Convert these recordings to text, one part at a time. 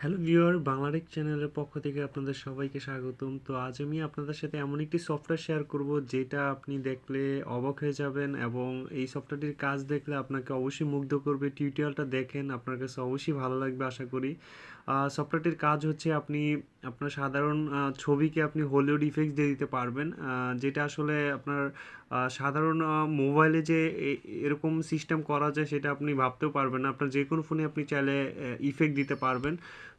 Hello viewer Bangladesh চ্যানেলের পক্ষ থেকে আপনাদের সবাইকে স্বাগতম। তো আজ আমি আপনাদের সাথে এমন একটি সফটওয়্যার শেয়ার করব, যেটা আপনি দেখলে অবাক হয়ে যাবেন এবং এই সফটওয়্যারটির কাজ দেখলে আপনাকে অবশ্যই মুগ্ধ করবে। টিউটোরিয়ালটা দেখেন, আপনার কাছে অবশ্যই ভালো লাগবে, আশা করি। সফটওয়্যারটির কাজ হচ্ছে আপনি আপনার সাধারণ ছবিকে আপনি হলিউড ইফেক্টস দিয়ে দিতে পারবেন। যেটা আসলে আপনার সাধারণ মোবাইলে যে এরকম সিস্টেম করা যায় সেটা আপনি ভাবতেও পারবেন না। আপনার যে কোনো ফোনে আপনি চাইলে ইফেক্ট দিতে পারবেন।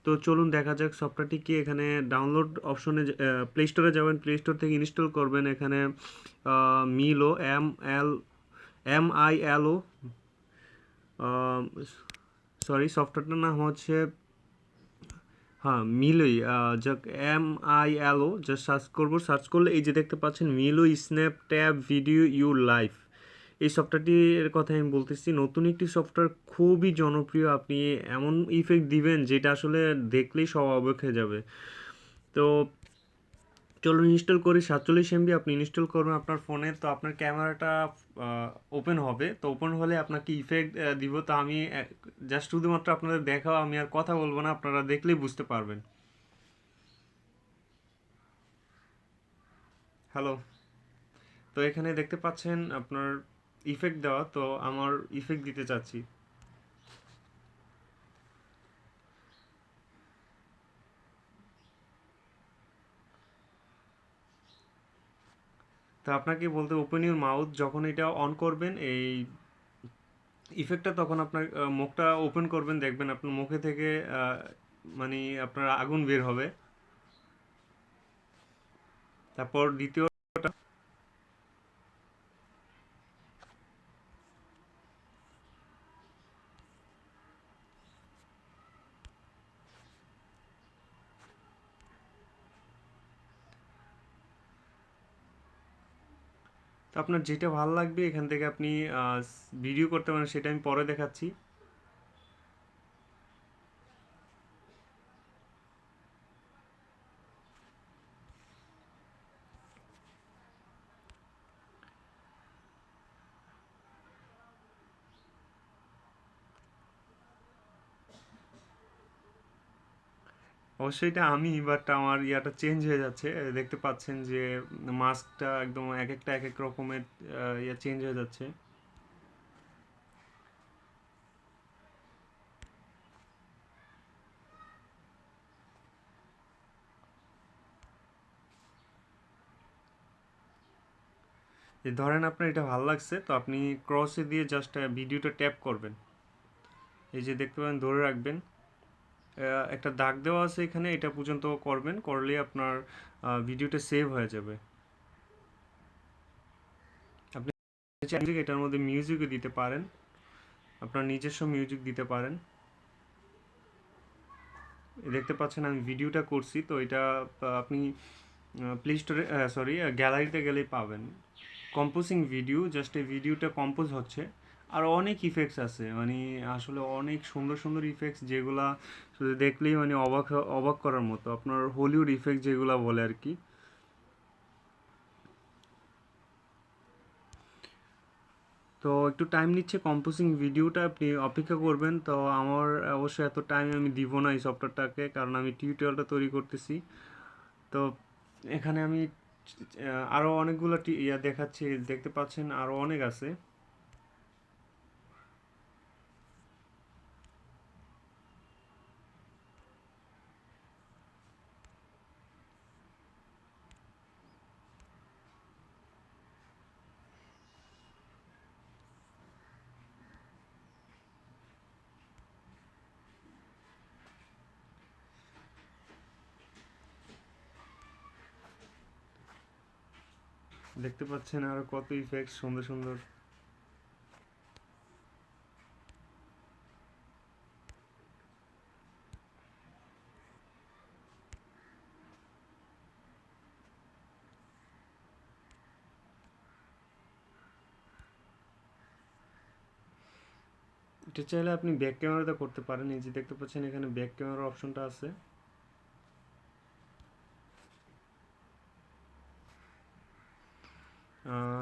তো চলুন দেখা যাক সফটওয়্যারটি কি এখানে ডাউনলোড অপশনে প্লে স্টোরে যাবেন। প্লে স্টোর থেকে ইনস্টল করবেন এখানে Milo M L M I L O sorry সফটওয়্যারটার নাম হচ্ছে হ্যাঁ মিলোই যাক M I L O just search করব। সার্চ করলে এই যে দেখতে পাচ্ছেন, Milo snap tab video you live এই সফটওয়্যারটির কথা আমি বলতেছি, নতুন একটি সফটওয়্যার খুবই জনপ্রিয়। আপনি এমন ইফেক্ট দিবেন, যেটা আসলে দেখলেই সব অবাক হয়ে যাবে। তো চলুন ইনস্টল করি। সাতচল্লিশ এমবি আপনি ইনস্টল করবেন আপনার ফোনে তো আপনার ক্যামেরাটা ওপেন হবে। তো ওপেন হলে আপনাকে ইফেক্ট দিব। তো আমি জাস্ট শুধুমাত্র আপনাদের দেখাও, আমি আর কথা বলব না, আপনারা দেখলেই বুঝতে পারবেন। হ্যালো তো এখানে দেখতে পাচ্ছেন আপনার ইফেক্ট দেওয়া, তো আমার ইফেক্ট দিতে চাচ্ছি। তো আপনাকে বলতে ওপেন ইউর মাউথ যখন এটা অন করবেন, এই ইফেক্টটা তখন আপনার মুখটা ওপেন করবেন, দেখবেন আপনার মুখে থেকে মানে আপনার আগুন বের হবে। তারপর দ্বিতীয় আপনার যেটা ভালো লাগবে এখান থেকে আপনি ভিডিও করতে পারেন সেটা আমি পরে দেখাচ্ছি। অবশ্যই এটা আমি বাট আমার ইয়াটা চেঞ্জ হয়ে যাচ্ছে। দেখতে পাচ্ছেন যে মাস্কটা একদম এক একটা, এক এক রকমের ইয়ে চেঞ্জ হয়ে যাচ্ছে। ধরেন আপনার এটা ভালো লাগছে, তো আপনি ক্রসে দিয়ে জাস্ট ভিডিওটা ট্যাপ করবেন। এই যে দেখতে পাবেন ধরে রাখবেন। একটা দাগ দেওয়া আছে এখানে, এটা পর্যন্ত করবেন, করলে আপনার ভিডিওটা সেভ হয়ে যাবে। আপনি চাইলে এটার মধ্যে মিউজিকও দিতে পারেন। আপনার নিজস্ব মিউজিক দিতে পারেন। দেখতে পাচ্ছেন, আমি ভিডিওটা করছি, তো এটা আপনি প্লে স্টোরে সরি গ্যালারিতে গেলেই পাবেন। কম্পোজিং ভিডিও জাস্ট এই ভিডিওটা কম্পোজ হচ্ছে। আর অনেক ইফেক্টস আছে। মানে আসলে অনেক সুন্দর সুন্দর ইফেক্টস যেগুলা শুধু দেখলেই মানে অবাক অবাক করার মতো। আপনার হলিউড ইফেক্ট যেগুলা বলে আর কি। তো একটু টাইম নিচ্ছে কম্পোজিং ভিডিওটা আপনি অপেক্ষা করবেন। তো আমার অবশ্যই এত টাইম আমি দিব না এই সফটওয়্যারটাকে কারণ আমি টিউটোরিয়ালটা তৈরি করতেছি। তো এখানে আমি আরও অনেকগুলো ইয়া দেখাচ্ছি, দেখতে পাচ্ছেন আরও অনেক আছে। দেখতে পাচ্ছেন আরও কত ইফেক্ট সুন্দর সুন্দর। এটা চাইলে আপনি ব্যাক ক্যামেরাতে করতে পারেন। এই যে দেখতে পাচ্ছেন এখানে ব্যাক ক্যামেরার অপশনটা আছে।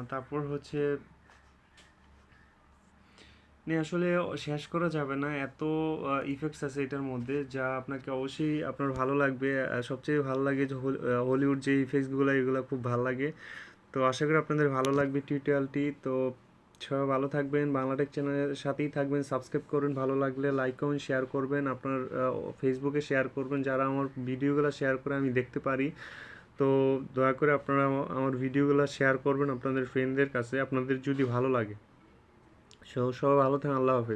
তারপর হচ্ছে নিয়ে আসলে শেষ করা যাবে না। এত ইফেক্টস আছে এটার মধ্যে যা আপনাকে অবশ্যই আপনার ভালো লাগবে। সবচেয়ে ভালো লাগে যে হল- হলিউড যে ইফেক্টসগুলো এগুলো খুব ভালো লাগে। তো আশা করি আপনাদের ভালো লাগবে টিউটোরিয়ালটি তো সবাই ভালো থাকবেন, বাংলাটেক চ্যানেলের সাথেই থাকবেন সাবস্ক্রাইব করুন। ভালো লাগলে লাইক কমেন্ট শেয়ার করবেন। আপনার ফেসবুকে শেয়ার করবেন। যারা আমার ভিডিওগুলো শেয়ার করে আমি দেখতে পারি। তো দয়া করে আপনারা আমার ভিডিওগুলো শেয়ার করবেন আপনাদের ফ্রেন্ডদের কাছে। আপনাদের যদি ভালো লাগে। সো সবাই ভালো থাকেন, আল্লাহ হাফেজ।